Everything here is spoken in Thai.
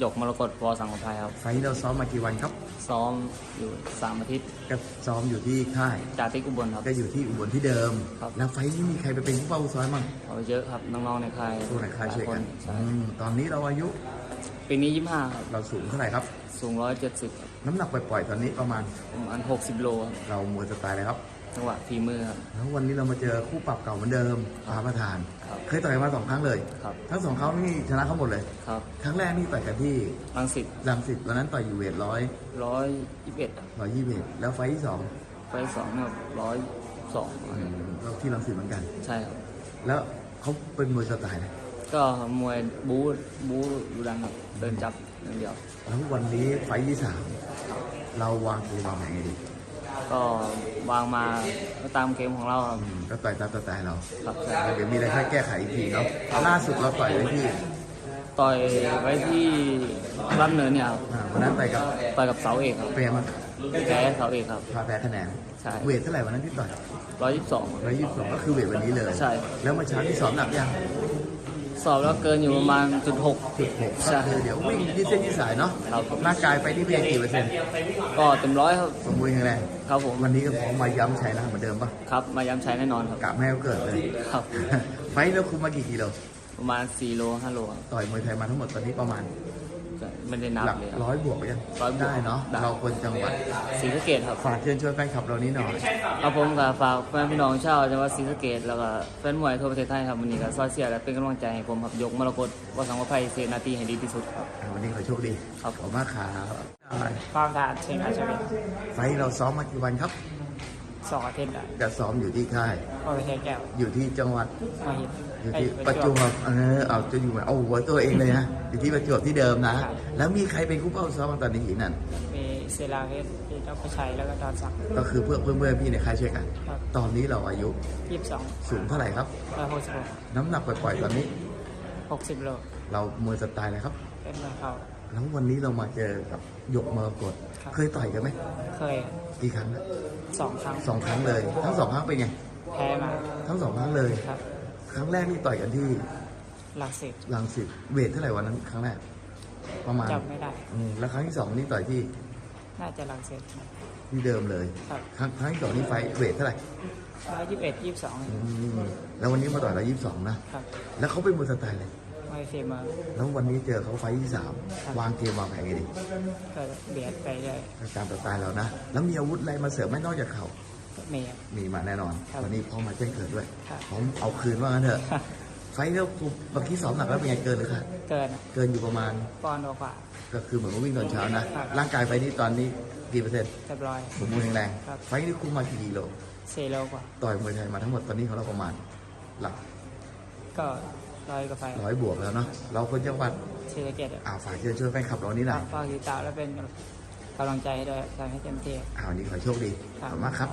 หยกมรกตวอสังกภัยครับไฟล์เราซ้อมมากี่วันครับ ซ้อมอยู่สามอาทิตย์ก็ซ้อมอยู่ที่ค่ายจาติกอุบลครับ ก็อยู่ที่อุบลที่เดิม ครับ แล้วไฟล์นี้มีใครไปเป็นผู้เป้าซ้อมบ้างเอาเยอะครับน้องๆในค่ายผู้ในค่ายช่วยกันหลาคใช่อืมตอนนี้เราอายุปีนี้ยี่ห้าครับเราสูงเท่าไหร่ครับ สูงร้อยเจ็ดสิบครับน้ำหนักปล่อยๆตอนนี้ประมาณประมาณหกสิบโลครับเรามวยสไตล์อะไรครับ จังหวะฝีมือครับ แล้ววันนี้เรามาเจอคู่ปรับเก่าเหมือนเดิมพาประธาน ครับเคยต่อยมาสองครั้งเลย ครับทั้งสองครั้งนี่ชนะเขาหมดเลย ครับครั้งแรกนี่ต่อยกันที่รังสิตรังสิตวันนั้นต่อยอยู่เวทร้อยร้อยยี่สิบเอ็ดร้อยยี่สิบแล้วไฟล์ที่สองไฟล์สองเนี่ยร้อยสองก็ที่รังสิตเหมือนกัน ใช่ครับ แล้วเขาเป็นมวยสไตล์ไหนก็มวยบู๊บู๊ดูดันครับเดินจับอย่างเดียว แล้ววันนี้ไฟล์ที่สามเราวางตัววางแผนไงดี ก็วางมาตามเกมของเราครับอืมก็ต่อยตามสไตล์เราครับใช่ แล้วเดี๋ยวมีอะไรค่อยแก้ไขอีกทีเนาะล่าสุดเราต่อยไว้ที่ต่อยไว้ที่รับเนินเนี่ยครับอ่าวันนั้นต่อยกับต่อยกับเสาเอกครับเปรมแพ้เสาเอกครับ พาแพ้คะแนนใช่ เวทเท่าไหร่วันนั้นที่ต่อยร้อยยี่สิบสอง ร้อยยี่สิบสองก็คือเวทวันนี้เลยใช่ แล้วเมื่อเช้าที่สอบหนักยัง สอบแล้วเกินอยู่ประมาณจุดหกจุดหกใช่ก็คือเดี๋ยววิ่งยืดเส้นยืดสายเนาะครับร่างกายไปที่เพียงกี่เปอร์เซ็นต์ก็เต็มร้อยครับสมบูรณ์แข็งแรงครับผมวันนี้ก็พร้อมมาย้ำชัยนะเหมือนเดิมปะครับมาย้ำใช้แน่นอนครับกะไม่ให้เขาเกิดเลยครับไฟท์แล้วคุมมากี่กิโลประมาณ4โล5โลครับต่อยมวยไทยมาทั้งหมดตอนนี้ประมาณจะ ไม่ได้นับหลักเลยครับร้อยบวกไปยังร้อยบวกได้เนาะได้ เราคนจังหวัดศรีสะเกดครับ ฝากเชิญชวนแฟนคลับเรานี้หน่อยครับผมก็ฝากแฟนพี่น้องชาวจังหวัดศรีสะเกดแล้วก็แฟนมวยทั่วประเทศไทยครับวันนี้ก็ซอยเสียและเป็นกำลังใจให้ผมครับยกมรกตวอสังกภัยเซนาตีให้ดีที่สุดครับอ่าวันนี้ขอโชคดีครับ ขอบคุณมากครับความสะอาดเชิงอาชีพ ไฟท์เราซ้อมมากี่วันครับ สองอาทิตย์อะจะซ้อมอยู่ที่ค่ายก็ไปเทแก้วอยู่ที่จังหวัด มาหินอยู่ไอ้ที่ปประระจจววบบเออเอาจะอยู่เอาหัวตัวเองเลยนะอยู่ที่ประจวบที่เดิมนะครับแล้วมีใครเป็นคู่เป้าซ้อมบ้างตอนนี้หินนั่นมีเซราเพชรพี่ดรชัยแล้วก็ดอนศักดิ์ ก็คือเพื่อนเพื่อนเพื่อนพี่ในค่ายช่วยกัน ครับ ตอนนี้เราอายุยี่สิบสองสูงเท่าไหร่ครับ ร้อยหกสิบหกน้ำหนักปล่อยๆตอนนี้ หกสิบโลเรามวยสไตล์อะไรครับ เป็นมวยเขา แล้ววันนี้เรามาเจอกับหยกมรกตครับ เคยต่อยกันไหมเคยกี่ครั้งแล้วสองครั้งสองครั้งเลย ทั้งสองครั้งเป็นไง แพ้มาทั้งสองครั้งเลย ครับครั้งแรกนี่ต่อยกันที่หลักสิบลังสิตเวทเท่าไหร่วันนั้นครั้งแรกประมาณจำไม่ได้ อืมแล้วครั้งที่สองนี่ต่อยที่น่าจะหลักสิบที่เดิมเลย ครับครั้งครั้งที่สองนี่ไฟท์เวทเท่าไหร่ร้อยยี่สิบเอ็ดยี่สิบสองอืมแล้ววันนี้มาต่อยร้อยยี่สิบสองนะ ครับ แล้วเขาเป็นมวยสไตล์เลย มวยฝีมือแล้ววันนี้เจอเขาไฟท์ที่สามครับ วางเกมวางแผนไงดีก็เบียดไปเรื่อยตามสไตล์เรานะ แล้วมีอาวุธอะไรมาเสริมไหม่นอกจากเขามีครับ มีมาแน่นอน ครับวันนี้พร้อมมาแจ้งเกิดด้วยครับ พร้อมเอาคืนว่างั้นเถอะ ไฟท์แล้วเมื่อกี้สอบหนักแล้วเป็นไงเกินหรือคะเกินอะเกินอยู่ประมาณ ปอนด์กว่า ก็คือเหมือนว่าวิ่งตอนเช้านะ ครับ ร่างกายไฟนี้ตอนนี้กี่เปอร์เซ็นต์ เรียบร้อย สมบูรณ์แข็งแรง ครับ ไฟนี้คุมมากี่กิโลสี่โลกว่า ต่อยมวยไทยมาทั้งหมดตอนนี้ของเราประมาณ หลักก็ ร้อยกว่าไฟร้อยบวกแล้วเนาะเราคนจังหวัดศรีสะเกดอะอ่าวฝากเชิญชวนแฟนคลับเรานี่หน่อยฝากติดตามและเป็นกำลังใจให้ด้วยทำให้เต็มที่อ่าววันนี้ขอโชคดีครัขอบบคุณมากครับ